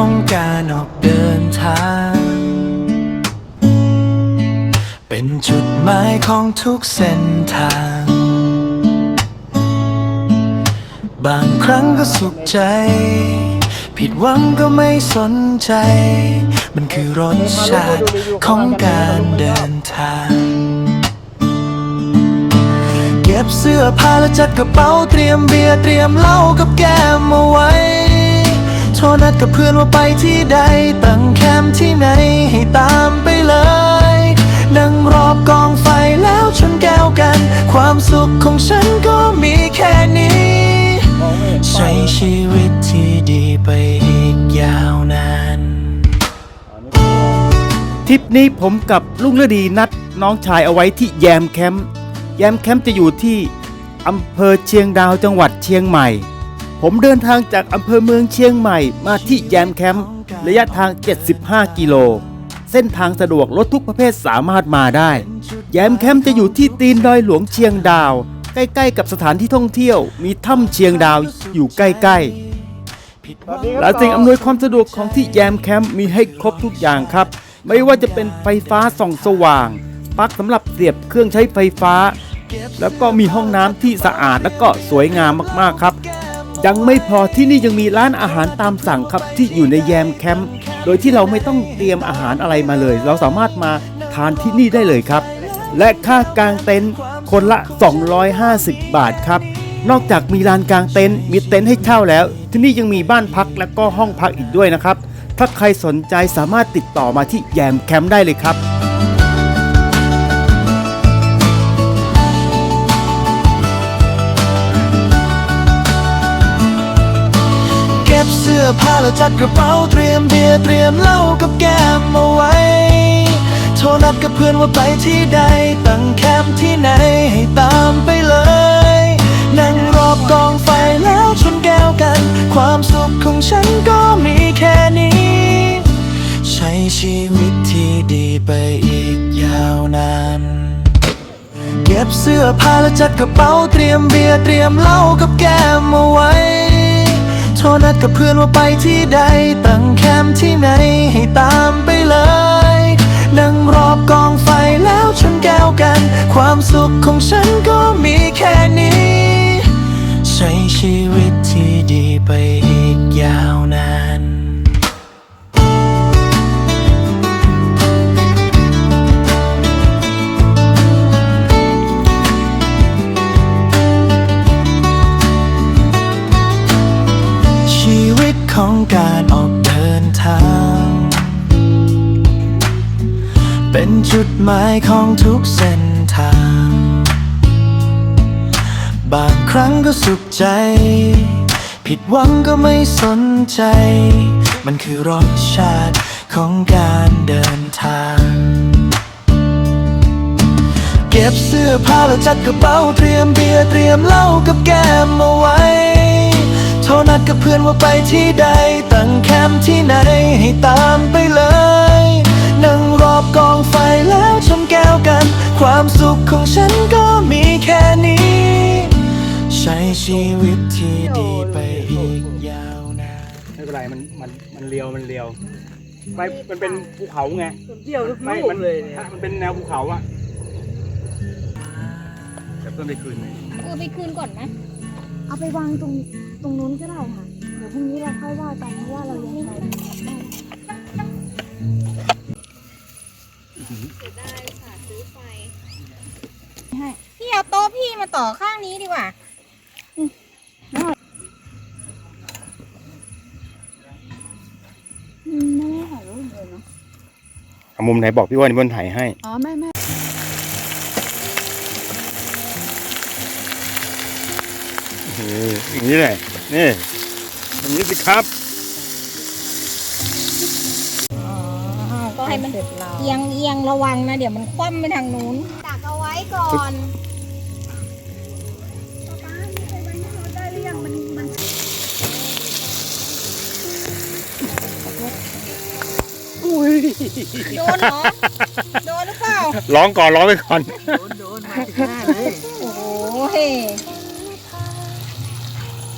ของการออกเดินทาง เป็นจุดหมายของทุกเส้นทาง บางครั้งก็สุขใจ ผิดหวังก็ไม่สนใจ มันคือรสชาติของการเดินทาง เก็บเสื้อผ้าและจัดกระเป๋าเตรียมเบียร์เตรียมเหล้ากับแก้มเอาไว้ โทรนัดกับเพื่อนว่าไปที่ใด ตั้งแคมป์ที่ไหนให้ตามไปเลย นั่งรอบกองไฟแล้วชนแก้วกัน ความสุขของฉันก็มีแค่นี้ ใช้ชีวิตที่ดีไปอีกยาวนานทริปนี้ผมกับลุงฤดีนัดน้องชายเอาไว้ที่แยมแคมป์แยมแคมป์จะอยู่ที่อำเภอเชียงดาวจังหวัดเชียงใหม่ ผมเดินทางจากอำเภอเมืองเชียงใหม่มาที่แยมแคมป์ระยะทาง 75 กิโล เส้นทางสะดวกรถทุกประเภทสามารถมาได้ แยมแคมป์จะอยู่ที่ตีนดอยหลวงเชียงดาว ใกล้ๆ กับสถานที่ท่องเที่ยว มีถ้ำเชียงดาวอยู่ใกล้ๆและสิ่งอำนวยความสะดวกของที่แยมแคมป์มีให้ครบทุกอย่างครับ ไม่ว่าจะเป็นไฟฟ้าส่องสว่างปลั๊กสำหรับเสียบเครื่องใช้ไฟฟ้า แล้วก็มีห้องน้ำที่สะอาดและก็สวยงามมากๆครับ ยังไม่พอที่นี่ยังมีร้านอาหารตามสั่งครับที่อยู่ในแยมแคมป์โดยที่เราไม่ต้องเตรียมอาหารอะไรมาเลย เราสามารถมาทานที่นี่ได้เลยครับ และค่ากางเต็นท์คนละ 250 บาทครับ นอกจากมีลานกางเต็นท์มีเต็นท์ให้เช่าแล้ว ที่นี่ยังมีบ้านพักและก็ห้องพักอีกด้วยนะครับ ถ้าใครสนใจสามารถติดต่อมาที่แยมแคมป์ได้เลยครับ สื้อผ้าแล้วจัดกระเป๋าเตรียมเบียร์เตรียมเหล้ากับแก้มเอาไว้ โทรนัดกับเพื่อนว่าไปที่ใด ตั้งแคมป์ที่ไหนให้ตามไปเลย นั่งรอบกองไฟแล้วชนแก้วกัน ความสุขของฉันก็มีแค่นี้ ใช้ชีวิตที่ดีไปอีกยาวนานเก็บเสื้อผ้าแล้วจัดกระเป๋าเตรียมเบียร์เตรียมเหล้ากับแก้มเอาไว้ รนัดกับเพื่อนว่าไปที่ใด ตั้งแคมป์ที่ไหนให้ตามไปเลย นั่งรอบกองไฟแล้วชนแก้วกัน ความสุขของฉันก็มีแค่นี้ ใช้ชีวิตที่ดีไป การออกเดินทาง เป็นจุดหมายของทุกเส้นทาง บางครั้งก็สุขใจ ผิดหวังก็ไม่สนใจ มันคือรสชาติของการเดินทาง เก็บเสื้อผ้าแล้วจัดกระเป๋าเตรียมเบียร์เตรียมเหล้ากับแก้มเอาไว้ โทรนัดกับเพื่อนว่าไปที่ใด ตั้งแคมป์ที่ไหนให้ตามไปเลย นั่งรอบกองไฟแล้วชนแก้วกัน ความสุขของฉันก็มีแค่นี้ ใช้ชีวิตที่ดีไปอีกยาวนานไม่เป็นไรมันมันมันเลียวมันเลียวไม่มันเป็นภูเขาไงเที่ยวทุกไม่ลูมักเลยเนี่ยมันเป็นแนวภูเขาอะแต่เพิ่มไปคืนหนึงเออไปคืนก่อนไหมเอาไปวางตรงต รงนู้นก็ได้ค่ะ เดี๋ยวพรุ่งนี้เราค่อยว่ากันเพราะว่าเรายังใช้พี่เอาโต๊ะพี่มาต่อข้างนี้ดีกว่าอืมไม่ได้ถ่ายรูปเลยเนาะเอามุมไหนบอกพี่ว่านี่บนถ่ายให้ อ๋อ ไม่ไม่นี่อย่างนี้แหละ นี่อย่างนี้สิครับก็ให้มันเสร็จเราเอียงเอียงระวังนะ เดี๋ยวมันคว่ำไปทางนู้นดักเอาไว้ก่อนได้หรือยังมันมันโดนเหรอ โดนหรือเปล่า ร้องก่อนร้องไปก่อน โดนโดนมาถึงหน้าเลย โอ้โหเฮ้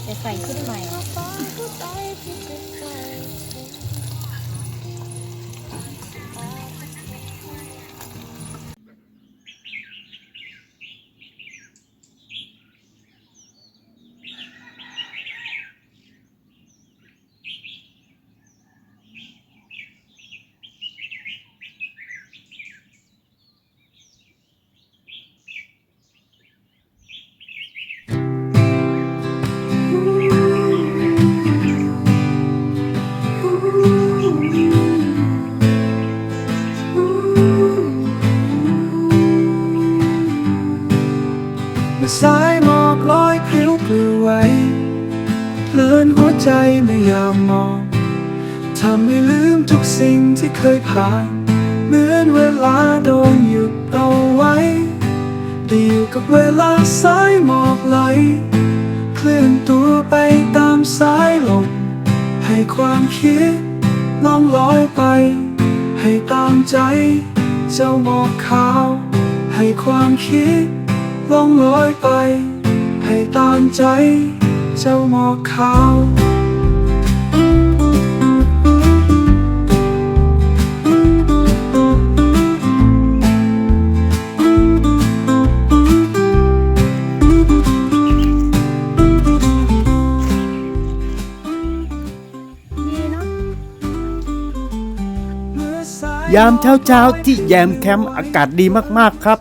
จะใส่ชุดใหม่ สายหมอกลือไว้เลื่อนหัวใจไม่ยอมมองทำให้ลืมทุกสิ่งที่เคยผ่าน เหมือนเวลาโดนหยุดเอาไว้ด้อยู่กับเวลาสายหมอกไหล เคลื่อนตัวไปตามสายลม ให้ความคิดล่องลอยไป ให้ตามใจ เจ้าหมอกขาว ให้ความคิด ล่องลอยไป ให้ตามใจ เจ้าหมอกขาวยามเช้าๆที่แยมแคมป์อากาศดีมากๆครับ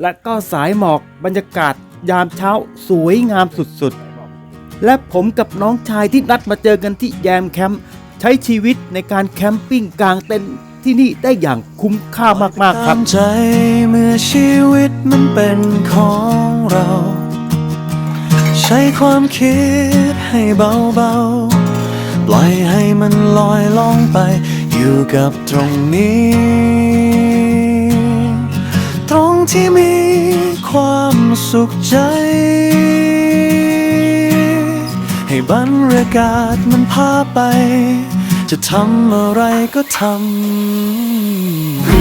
และก็สายหมอกบรรยากาศยามเช้าสวยงามสุดๆ และผมกับน้องชายที่นัดมาเจอกันที่แยมแคมป์ใช้ชีวิตในการแคมปิ้งกลางเต็นท์ที่นี่ได้อย่างคุ้มค่ามากๆครับใจเมื่อชีวิตมันเป็นของเรา ใช้ความคิดให้เบาๆ ปล่อยให้มันลอยล่องไป อยู่กับตรงนี้ ที่มีความสุขใจ ให้บรรยากาศมันพาไป จะทำอะไรก็ทำ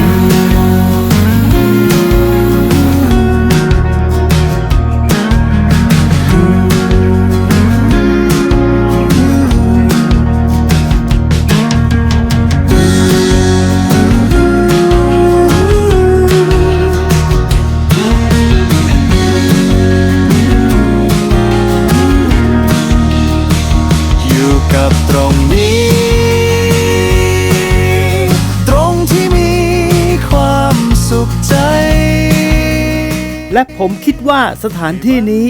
และผมคิดว่าสถานที่นี้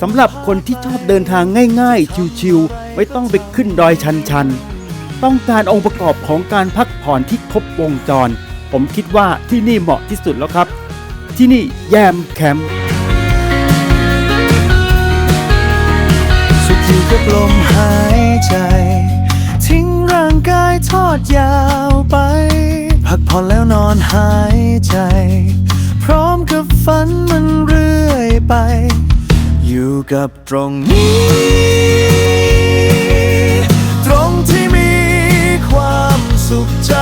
สำหรับคนที่ชอบเดินทางง่ายๆ ชิวๆไม่ต้องไปขึ้นดอยชันๆ ต้องการองค์ประกอบของการพักผ่อนที่ครบวงจร ผมคิดว่าที่นี่เหมาะที่สุดแล้วครับ ที่นี่แยมแคมป์สุขอยู่กับลมหายใจ ทิ้งร่างกายทอดยาวไป พักผ่อนแล้วนอนหายใจ พร้อมกับันมันเรื่อยไป อยู่กับตรงนี้ ตรงที่มีความสุขใจ